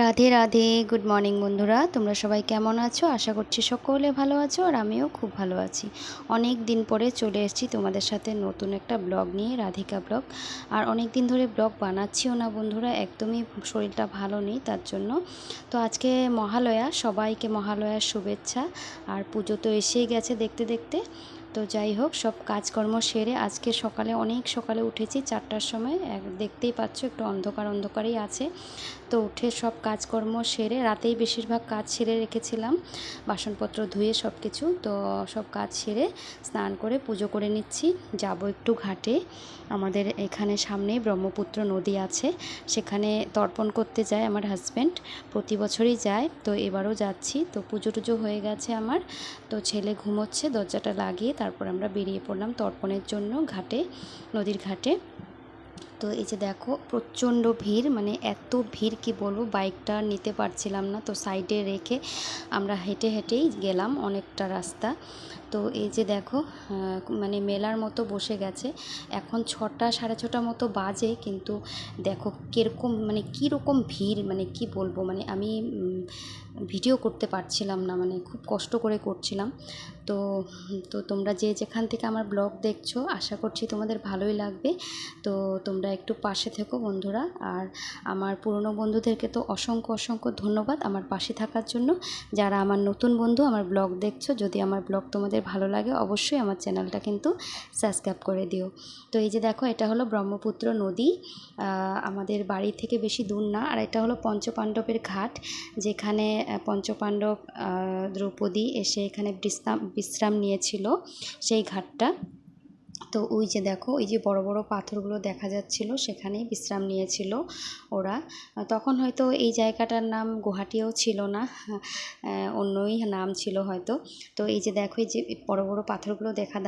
Radhe Radhe. Good morning বন্ধুরা। তোমরা সবাই কেমন আছো? আশা করছি সকলে ভালো আছো আর আমিও খুব ভালো আছি। অনেক দিন পরে চলে এসেছি তোমাদের সাথে নতুন একটা ব্লগ নিয়ে, রাধিকা ব্লগ। আর অনেক দিন ধরে ব্লগ বানাচ্ছিও না বন্ধুরা, একদমই শরীরটা ভালো নেই তার জন্য। তো আজকে মহালয়া, সবাইকে মহালয়ার শুভেচ্ছা। আর পুজো তো এসেই গেছে দেখতে দেখতে। তো যাই হোক, সব কাজকর্ম সেরে আজকে সকালে, অনেক সকালে উঠেছি, চারটার সময়। এক, দেখতেই পাচ্ছ, একটু অন্ধকার অন্ধকারই আছে। তো উঠে সব কাজকর্ম সেরে, রাতেই বেশিরভাগ কাজ সেরে রেখেছিলাম। বাসনপত্র ধুয়ে সব কিছু, তো সব কাজ সেরে স্নান করে পুজো করে নিচ্ছি। যাব একটু ঘাটে। আমাদের এখানে সামনেই ব্রহ্মপুত্র নদী আছে। সেখানে তর্পণ করতে যায় আমার হাজব্যান্ড প্রতি বছরই যায়, তো এবারও যাচ্ছি। তো পুজো টুজো হয়ে গেছে আমার। তো ছেলে ঘুমোচ্ছে, দরজাটা লাগিয়ে তারপর আমরা বেরিয়ে পড়লাম তর্পণের জন্য ঘাটে, নদীর ঘাটে। তো এই যে দেখো, প্রচণ্ড ভিড় মানে এত ভিড় কি বলব, বাইকটা নিতে পারছিলাম না, তো সাইডে রেখে আমরা হেঁটে হেঁটেই গেলাম অনেকটা রাস্তা। তো এই যে দেখো মানে মেলার মতো বসে গেছে। এখন ছটা, সাড়ে ছটা মতো বাজে, কিন্তু দেখো কীরকম মানে কীরকম ভিড় মানে কি বলব মানে আমি ভিডিও করতে পারছিলাম না মানে খুব কষ্ট করে করছিলাম। তো তো তোমরা যে যেখান থেকে আমার ব্লগ দেখছ, আশা করছি তোমাদের ভালোই লাগবে। তো তোমরা একটু পাশে থেকো বন্ধুরা, আর আমার পুরনো বন্ধুদেরকে তো অসংখ্য অসংখ্য ধন্যবাদ আমার পাশে থাকার জন্য। যারা আমার নতুন বন্ধু, আমার ব্লগ দেখছ, যদি আমার ব্লগ তোমাদের ভালো লাগে, অবশ্যই আমার চ্যানেলটা কিন্তু সাবস্ক্রাইব করে দিও। তো এই যে দেখো, এটা হলো ব্রহ্মপুত্র নদী। আমাদের বাড়ি থেকে বেশি দূর না, আর এটা হলো পঞ্চপাণ্ডবের ঘাট, যেখানে পঞ্চপাণ্ডব দ্রৌপদী এসে এখানে বিশ্রাম নিয়েছিল সেই ঘাটটা। তো ওই যে দেখো ওই যে বড় বড় পাথরগুলো দেখা যাচ্ছিল, সেখানেই বিশ্রাম নিয়েছিল ওরা। তখন হয়তো এই জায়গাটার নাম গুহাটিও ছিল না অন্যই নাম ছিল হয়তো। তো এই যে দেখো, এই যে বড় বড় পাথরগুলো দেখা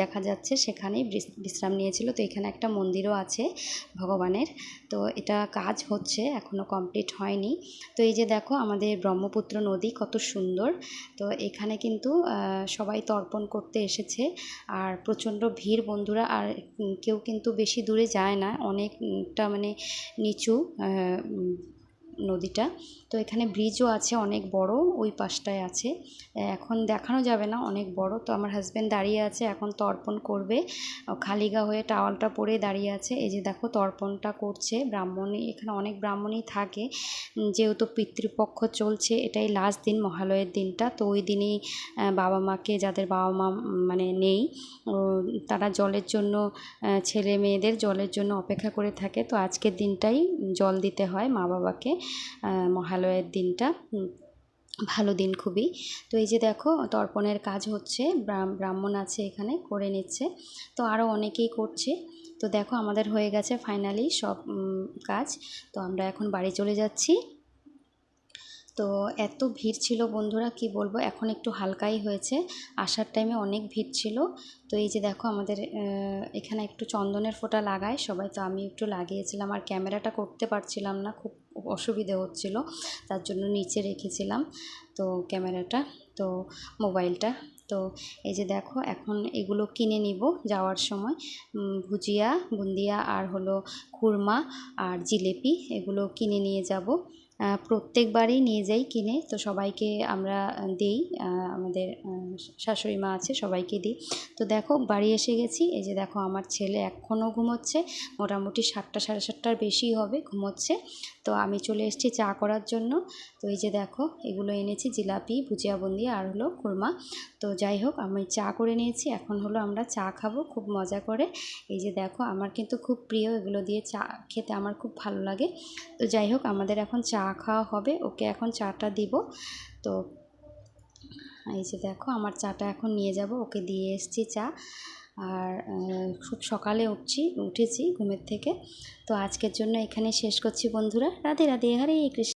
দেখা যাচ্ছে, সেখানেই বিশ্রাম নিয়েছিল। তো এখানে একটা মন্দিরও আছে ভগবানের। তো এটা কাজ হচ্ছে এখনও কমপ্লিট হয়নি। তো এই যে দেখো, আমাদের ব্রহ্মপুত্র নদী কত সুন্দর। তো এখানে কিন্তু সবাই তর্পণ করতে এসেছে, আর প্রচণ্ড ভিড় বন্ধুরা আর কেউ কিন্তু বেশি দূরে যায় না। অনেকটা মানে নিচু নদীটা। তো এখানে ব্রিজও আছে অনেক বড়, ওই পাশটায় আছে। এখন দেখানো যাবে না, অনেক বড়। তো আমার হাজব্যান্ড দাঁড়িয়ে আছে, এখন তর্পণ করবে। খালি গা হয়ে টাওয়ালটা পরে দাঁড়িয়ে আছে। এই যে দেখো, তর্পণটা করছে। ব্রাহ্মণী, এখানে অনেক ব্রাহ্মণই থাকে। যেহেতু পিতৃপক্ষ চলছে, এটাই লাস্ট দিন, মহালয়ের দিনটা। তো ওই দিনই বাবা মাকে, যাদের বাবা মা মানে নেই তারা জলের জন্য ছেলে মেয়েদের জলের জন্য অপেক্ষা করে থাকে। তো আজকের দিনটাই জল দিতে হয় মা বাবাকে। মহালয়ের দিনটা ভালো দিন খুবই। তো এই যে দেখো, তর্পণের কাজ হচ্ছে ব্রাহ্মণ আছে এখানে, করে নিচ্ছে। তো আরও অনেকেই করছে। তো দেখো, আমাদের হয়ে গেছে ফাইনালি সব কাজ। তো আমরা এখন বাড়ি চলে যাচ্ছি। তো এত ভিড় ছিল বন্ধুরা, কি বলব? এখন একটু হালকাই হয়েছে। আসার টাইমে অনেক ভিড় ছিল। তো এই যে দেখো আমাদের এখানে একটু চন্দনের ফোঁটা লাগায়। সবাই তো আমি একটু লাগিয়েছিলাম, আর ক্যামেরাটা করতে পারছিলাম না, খুব অসুবিধে হচ্ছিল। তার জন্য নিচে রেখেছিলাম তো ক্যামেরাটা, তো মোবাইলটা। তো এই যে দেখো, এখন এগুলো কিনে নিব যাওয়ার সময়। ভুজিয়া, বুন্দিয়া, আর হলো খুরমা আর জিলেপি, এগুলো কিনে নিয়ে যাব। প্রত্যেকবারই নিয়ে যাই কিনে। তো সবাইকে আমরা দিই। আমাদের শাশুড়ি মা আছে, সবাইকে দিই। তো দেখো, বাড়ি এসে গেছি। এই যে দেখো, আমার ছেলে এখনও ঘুমোচ্ছে। মোটামুটি সাতটা, সাড়ে সাতটার বেশি হবে, ঘুমোচ্ছে। তো আমি চলে এসেছি চা করার জন্য। তো এই যে দেখো, এগুলো এনেছি, জিলাপি, ভুজিয়া বন্দি, আর হলো কুরমা তো যাই হোক, আমি চা করে নিয়েছি। এখন হলো আমরা চা খাব, খুব মজা করে। এই যে দেখো, আমার কিন্তু খুব প্রিয় এগুলো দিয়ে চা খেতে, আমার খুব ভালো লাগে। তো যাই হোক, আমাদের এখন চা খাওয়া হবে। ওকে এখন চাটা দিব। তো এই যে দেখো, আমার চাটা এখন নিয়ে যাব। ওকে দিয়ে এসছি চা। আর খুব সকালে উঠছি, উঠেছি ঘুমের থেকে। তো আজকের জন্য এখানে শেষ করছি বন্ধুরা। রাধে রাধে, হরে কৃষ্ণ।